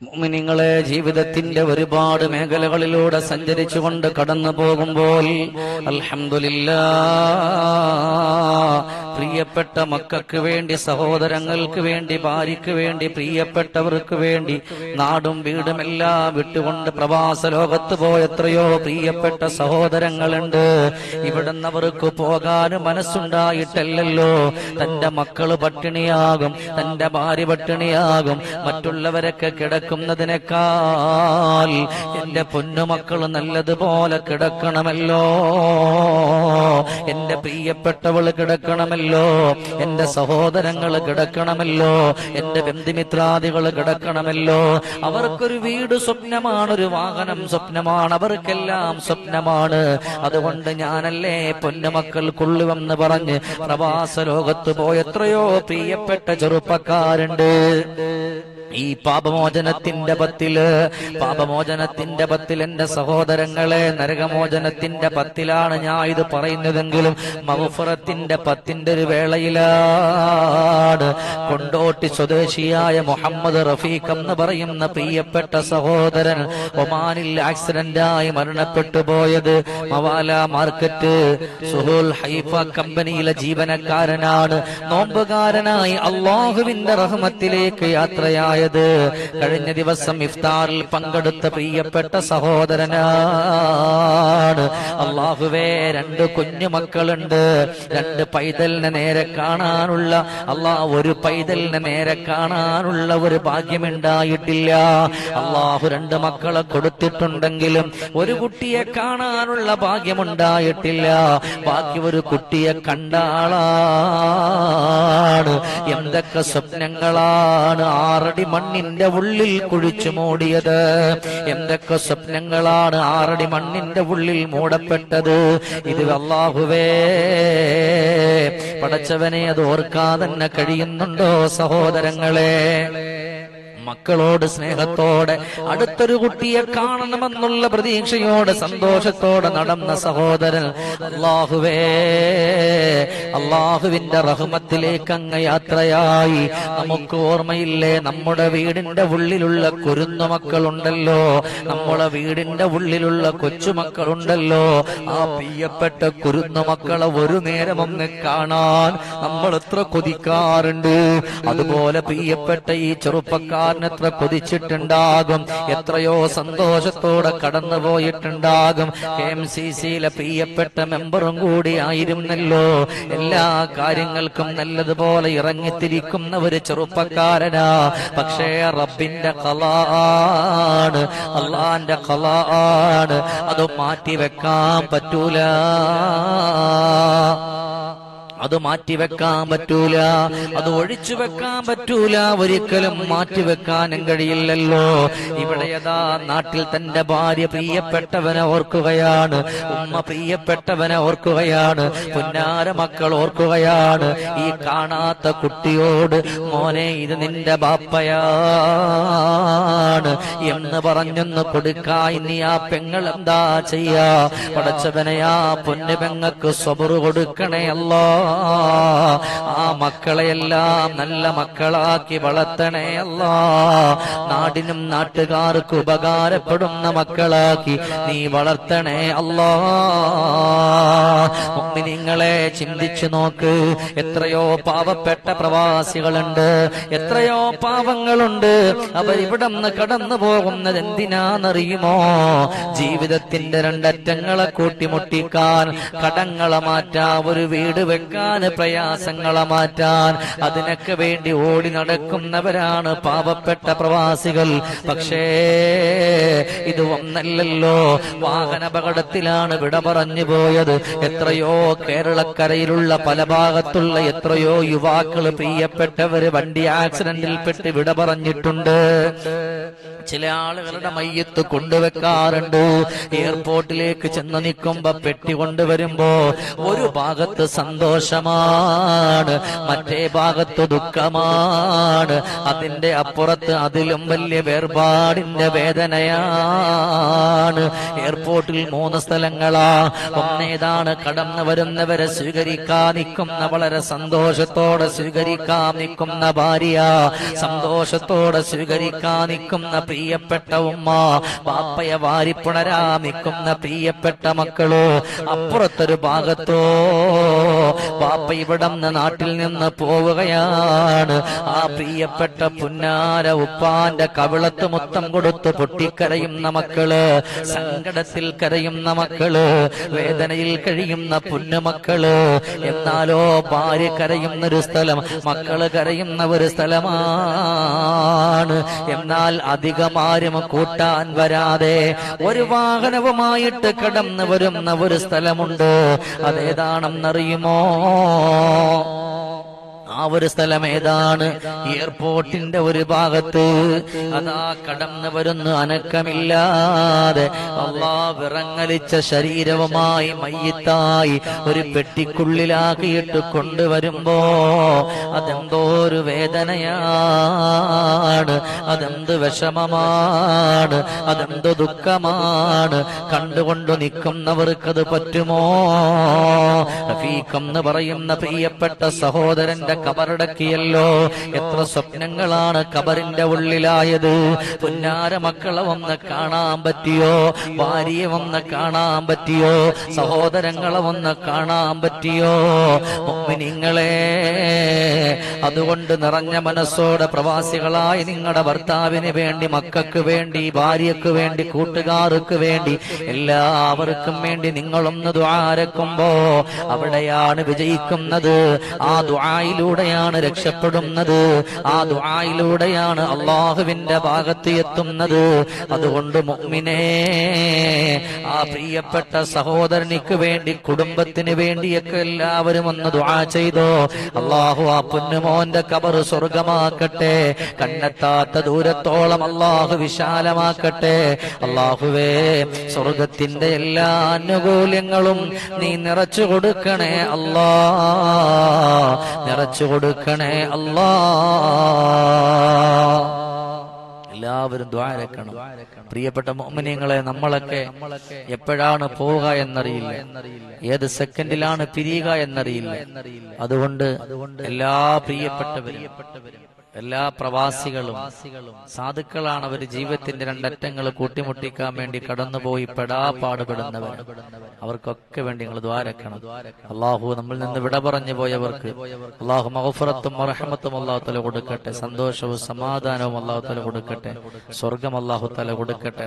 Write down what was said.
മുഅ്മിനീങ്ങളെ ജീവിതത്തിന്റെ ഒരുപാട് മേഖലകളിലൂടെ സഞ്ചരിച്ചുകൊണ്ട് കടന്നു പോകുമ്പോൾ അൽഹംദുലില്ലാ പ്രിയപ്പെട്ട മക്കൾക്ക് വേണ്ടി സഹോദരങ്ങൾക്ക് വേണ്ടി ഭാര്യയ്ക്ക് വേണ്ടി പ്രിയപ്പെട്ടവർക്ക് വേണ്ടി നാടും വീടും എല്ലാം വിട്ടുകൊണ്ട് പ്രവാസ ലോകത്ത് പോയ എത്രയോ പ്രിയപ്പെട്ട സഹോദരങ്ങളുണ്ട്. ഇവിടുന്ന് അവർക്ക് പോകാൻ മനസ്സുണ്ടായിട്ടല്ലല്ലോ. തന്റെ മക്കൾ പട്ടിണിയാകും തന്റെ ഭാര്യ പട്ടിണിയാകും മറ്റുള്ളവരൊക്കെ കിടക്കുന്നതിനേക്കാൾ എന്റെ പൊന്നുമക്കൾ നല്ലതുപോലെ കിടക്കണമല്ലോ. എന്റെ പ്രിയപ്പെട്ടവൾ കിടക്കണമല്ലോ. എന്റെ സഹോദരങ്ങൾ കിടക്കണമല്ലോ. എന്റെ ബന്ധുമിത്രാദികൾ കിടക്കണമല്ലോ. അവർക്കൊരു വീട് സ്വപ്നമാണ് ഒരു വാഹനം സ്വപ്നമാണ്. അവർക്കെല്ലാം സ്വപ്നമാണ്. അതുകൊണ്ട് ഞാനല്ലേ പൊന്നുമക്കൾ കൊള്ളുവെന്ന് പറഞ്ഞ് പ്രവാസ ലോകത്ത് പോയ എത്രയോ പ്രിയപ്പെട്ട ചെറുപ്പക്കാരുണ്ട്. ഈ പാപമോചനത്തിന്റെ പത്തിൽ പാപമോചനത്തിന്റെ പത്തിൽ എന്റെ സഹോദരങ്ങളെ നരകമോചനത്തിന്റെ പത്തിലാണ് ഞാൻ ഇത് പറയുന്നതെങ്കിലും മൗഫറത്തിന്റെ പത്തിന്റെ ഒരു വേളയിലാണ്. കൊണ്ടോട്ടി സ്വദേശിയായ മുഹമ്മദ് റഫീഖ് എന്ന് പറയുന്ന പ്രിയപ്പെട്ട സഹോദരൻ ഒമാനിൽ ആക്സിഡന്റായി മരണപ്പെട്ടു പോയത് മവാല മാർക്കറ്റ് സുഹുൽ ഹൈഫ കമ്പനിയിലെ ജീവനക്കാരനാണ്. നോമ്പുകാരനായി അള്ളാഹുവിന്റെ റഹ്മത്തിലേക്ക് യാത്രയായത് കഴിഞ്ഞ ദിവസം ഇഫ്താറിൽ പങ്കെടുത്ത പ്രിയപ്പെട്ട സഹോദരനാണ്. അള്ളാഹുവേ രണ്ട് കുഞ്ഞു മക്കളുണ്ട്. രണ്ട് പൈതലിനെ നേരെ കാണാനുള്ള അള്ളാഹ് ഒരു പൈതലിനെ നേരെ കാണാനുള്ള ഒരു ഭാഗ്യമുണ്ടായിട്ടില്ല. അള്ളാഹു രണ്ട് മക്കളെ കൊടുത്തിട്ടുണ്ടെങ്കിലും ഒരു കുട്ടിയെ കാണാനുള്ള ഭാഗ്യമുണ്ടായിട്ടില്ല. ബാക്കി ഒരു കുട്ടിയെ കണ്ടാളാണ് എന്തൊക്കെ സ്വപ്നങ്ങളാണ്. ആറടി മണ്ണിന്റെ ഉള്ളിൽ കുഴിച്ചു മൂടിയത്. എന്തൊക്കെ സ്വപ്നങ്ങളാണ് ആറടി മണ്ണിന്റെ ഉള്ളിൽ മൂടപ്പെട്ടത്. ഇത് അള്ളാഹുവേ പടച്ചവനെ അത് ഓർക്കാതെ തന്നെ കഴിയുന്നുണ്ടോ സഹോദരങ്ങളെ? മക്കളോട് സ്നേഹത്തോടെ അടുത്തൊരു കുട്ടിയെ കാണണമെന്നുള്ള പ്രതീക്ഷയോടെ സന്തോഷത്തോടെ നടന്ന സഹോദരൻ അള്ളാഹുവേ അള്ളാഹുവിന്റെ റഹ്മത്തിലേക്ക് അങ്ങ് യാത്രയായി. നമുക്ക് ഓർമ്മയില്ലേ നമ്മുടെ വീടിന്റെ ഉള്ളിലുള്ള കുരുന്നു മക്കളുണ്ടല്ലോ. നമ്മുടെ വീടിന്റെ ഉള്ളിലുള്ള കൊച്ചുമക്കളുണ്ടല്ലോ. ആ പ്രിയപ്പെട്ട കുരുന്നു മക്കളെ ഒരു നേരം ഒന്ന് കാണാൻ നമ്മൾ എത്ര കൊതിക്കാറുണ്ട്. അതുപോലെ പ്രിയപ്പെട്ട ഈ ചെറുപ്പക്കാരൻ എത്ര കൊതിച്ചിട്ടുണ്ടാകും. എത്രയോ സന്തോഷത്തോടെ കടന്നു പോയിട്ടുണ്ടാകും കെ എം സി സിയിലെ പ്രിയപ്പെട്ട മെമ്പറും കൂടി ആയിരുന്നല്ലോ. എല്ലാ കാര്യങ്ങൾക്കും നല്ലതുപോലെ ഇറങ്ങിത്തിരിക്കുന്ന ഒരു ചെറുപ്പക്കാരനാ. പക്ഷേ റബ്ബിന്റെ കലാണ് അള്ളാന്റെ കലാണ് അത് മാറ്റി വെക്കാൻ പറ്റൂല. അത് മാറ്റിവെക്കാൻ പറ്റൂല. അത് ഒഴിച്ചു വെക്കാൻ പറ്റൂല. ഒരിക്കലും മാറ്റിവെക്കാനും കഴിയില്ലല്ലോ ഇവിടെ യഥാ നാട്ടിൽ തന്റെ ഭാര്യ പ്രിയപ്പെട്ടവനെ ഓർക്കുകയാണ്. ഉമ്മ പ്രിയപ്പെട്ടവനെ ഓർക്കുകയാണ്. പുന്നാര മക്കൾ ഓർക്കുകയാണ്. ഈ കാണാത്ത കുട്ടിയോട് മോനെ ഇത് നിന്റെ ബാപ്പയാണ്. എന്ന് പറഞ്ഞൊന്ന് കൊടുക്കാ. ഇനി ആ പെങ്ങൾ എന്താ ചെയ്യാ? പടച്ചവനെ ആ പൊന്നു പെങ്ങക്ക് സ്വബറ് കൊടുക്കണേ അല്ലോ ആ മക്കളെയെല്ലാം നല്ല മക്കളാക്കി വളർത്തണേ അല്ല. നാടിനും നാട്ടുകാർക്ക് ഉപകാരപ്പെടുന്ന മക്കളാക്കി നീ വളർത്തണേ അല്ലാ. നിങ്ങളെ ചിന്തിച്ചു നോക്ക്. എത്രയോ പാവപ്പെട്ട പ്രവാസികളുണ്ട്. എത്രയോ പാവങ്ങളുണ്ട്. അവർ ഇവിടെ നിന്ന് കടന്നു പോകുന്നത് എന്തിനാന്നറിയുമോ ജീവിതത്തിന്റെ രണ്ടറ്റങ്ങളെ കൂട്ടിമുട്ടിക്കാൻ കടങ്ങളെ മാറ്റാ. ഒരു വീട് വെക്കാൻ പ്രയാസങ്ങളെ മാറ്റാൻ. അതിനൊക്കെ വേണ്ടി ഓടി നടക്കുന്നവരാണ് പാവപ്പെട്ട പ്രവാസികൾ. പക്ഷേ ഇത് ഒന്നല്ലല്ലോ. വാഹനാപകടത്തിലാണ് വിട പറഞ്ഞു പോയത്. എത്രയോ കേരളക്കരയിലുള്ള പല ഭാഗത്തുള്ള എത്രയോ യുവാക്കൾ പ്രിയപ്പെട്ടവര് വണ്ടി ആക്സിഡന്റിൽ പെട്ട് വിട പറഞ്ഞിട്ടുണ്ട്. ചില ആളുകളുടെ മയ്യത്ത് കൊണ്ടുവെക്കാറുണ്ട്. എയർപോർട്ടിലേക്ക് ചെന്ന് നിൽക്കുമ്പോ പെട്ടി കൊണ്ടുവരുമ്പോ ഒരു ഭാഗത്ത് സന്തോഷമാണ് മറ്റേ ഭാഗത്ത് ദുഃഖമാണ്. അതിന്റെ അപ്പുറത്ത് അതിലും വലിയ വേർപാടിന്റെ വേദനയാണ്. എയർപോർട്ടിൽ മൂന്ന് സ്ഥലങ്ങളാ. ഒന്നേതാണ് കടന്നു വരുന്നവരെ സ്വീകരിക്കാൻ നിൽക്കുന്ന വളരെ സന്തോഷത്തോടെ സ്വീകരിക്കാൻ നിൽക്കുന്ന ഭാര്യ. സന്തോഷത്തോടെ സ്വീകരിക്കാൻ നിൽക്കുന്ന പ്രിയപ്പെട്ട ഉമ്മ. പാപ്പയെ വാരിപ്പുണരാ നിൽക്കുന്ന പ്രിയപ്പെട്ട മക്കളോ. അപ്പുറത്തൊരു ഭാഗത്തോ പാപ്പ ഇവിടം നാട്ടിൽ നിന്ന് പോവുകയാണ്. ആ പ്രിയപ്പെട്ട പുന്നാര ഉപ്പാന്റെ കവിളത്ത് മൊത്തം കൊടുത്ത് പൊട്ടിക്കരയും മക്കൾ. സങ്കടത്തിൽ കരയും മക്കൾ. വേദനയിൽ കഴിയുന്ന പുന്നുമക്കൾ എന്നാലോ ഭാര്യ കരയുന്ന ഒരു സ്ഥലം മക്കൾ കരയുന്ന ഒരു സ്ഥലമാണ്. എന്നാൽ അധികമാരും കൂട്ടാൻ വരാതെ ഒരു വാഹനവുമായിട്ട് കടന്നു വരുന്ന ഒരു സ്ഥലമുണ്ട്. അതേതാണെന്നറിയുമോ? ああ。ആ ഒരു സ്ഥലം ഏതാണ്? എയർപോർട്ടിന്റെ ഒരു ഭാഗത്ത്. അതാ കടന്നു വരുന്നു അനക്കമില്ലാതെ അള്ളാ വിറങ്ങലിച്ച ശരീരവുമായി മയ്യത്തായി ഒരു പെട്ടിക്കുള്ളിലാക്കിയിട്ട് കൊണ്ടുവരുമ്പോ അതെന്തോ ഒരു വേദനയാണ് അതെന്ത് വിഷമമാണ് അതെന്ത് ദുഃഖമാണ്. കണ്ടുകൊണ്ട് നിൽക്കുന്നവർക്കത് പറ്റുമോ? റഫീഖ് എന്ന് പറയുന്ന പ്രിയപ്പെട്ട സഹോദരന്റെ കബറടക്കിയല്ലോ. എത്ര സ്വപ്നങ്ങളാണ് കബറിന്റെ ഉള്ളിലായത്. പുന്നാര മക്കളെ വന്ന് കാണാൻ പറ്റിയോ? ഭാര്യയെ വന്ന് കാണാൻ പറ്റിയോ? സഹോദരങ്ങളെ വന്ന് കാണാൻ പറ്റിയോ? നിങ്ങളെ അതുകൊണ്ട് നിറഞ്ഞ മനസ്സോടെ പ്രവാസികളായി നിങ്ങളുടെ ഭർത്താവിന് വേണ്ടി മക്കൾക്ക് വേണ്ടി ഭാര്യക്ക് വേണ്ടി കൂട്ടുകാർക്ക് വേണ്ടി എല്ലാവർക്കും വേണ്ടി നിങ്ങളൊന്ന് ദ്വാരക്കുമ്പോ അവിടെയാണ് വിജയിക്കുന്നത്. ആ ദ്വായിലൂടെയാണ് രക്ഷപ്പെടുന്നത്. ആ ദുആയിലൂടെയാണ് അള്ളാഹുവിന്റെ ഭാഗത്ത് എത്തുന്നത്. അതുകൊണ്ട് മുഅ്മിനേ ആ പ്രിയപ്പെട്ട സഹോദരനിക്ക് വേണ്ടി കുടുംബത്തിന് വേണ്ടിയൊക്കെ എല്ലാവരും ഒന്ന് ദുആ ചെയ്തോ. അള്ളാഹു ആ പൊന്നുമോന്റെ കബർ സ്വർഗമാക്കട്ടെ കണ്ണെത്താത്ത ദൂരത്തോളം അള്ളാഹു വിശാലമാക്കട്ടെ. അള്ളാഹുവേ സ്വർഗത്തിന്റെ എല്ലാ ആനുകൂല്യങ്ങളും നീ നിറച്ചു കൊടുക്കണേ അല്ലാ. നിറച്ചു കൊടുക്കണേ അല്ലാ. എല്ലാവരും ദ്വാരക്കണം പ്രിയപ്പെട്ട മോമിനിയങ്ങളെ നമ്മളൊക്കെ എപ്പോഴാണ് പോവുക എന്നറിയില്ല. ഏത് സെക്കൻഡിലാണ് പിരിയുക എന്നറിയില്ല. അതുകൊണ്ട് എല്ലാ പ്രിയപ്പെട്ടവരും എല്ലാ പ്രവാസികളും സാധുക്കളാണ് അവർ ജീവിതത്തിന്റെ രണ്ടറ്റങ്ങൾ കൂട്ടിമുട്ടിക്കാൻ വേണ്ടി കടന്നുപോയി പെടാ പാടുപെടുന്നവർ. അവർക്കൊക്കെ വേണ്ടി നിങ്ങൾ ദ്വാരക്കണം അള്ളാഹു നമ്മിൽ നിന്ന് വിട പറഞ്ഞു പോയവർക്ക് അള്ളാഹു മഹഫറത്തും മറഹമത്തും അള്ളാഹു തല കൊടുക്കട്ടെ. സന്തോഷവും സമാധാനവും അള്ളാഹു തല കൊടുക്കട്ടെ. സ്വർഗം അള്ളാഹു തല കൊടുക്കട്ടെ.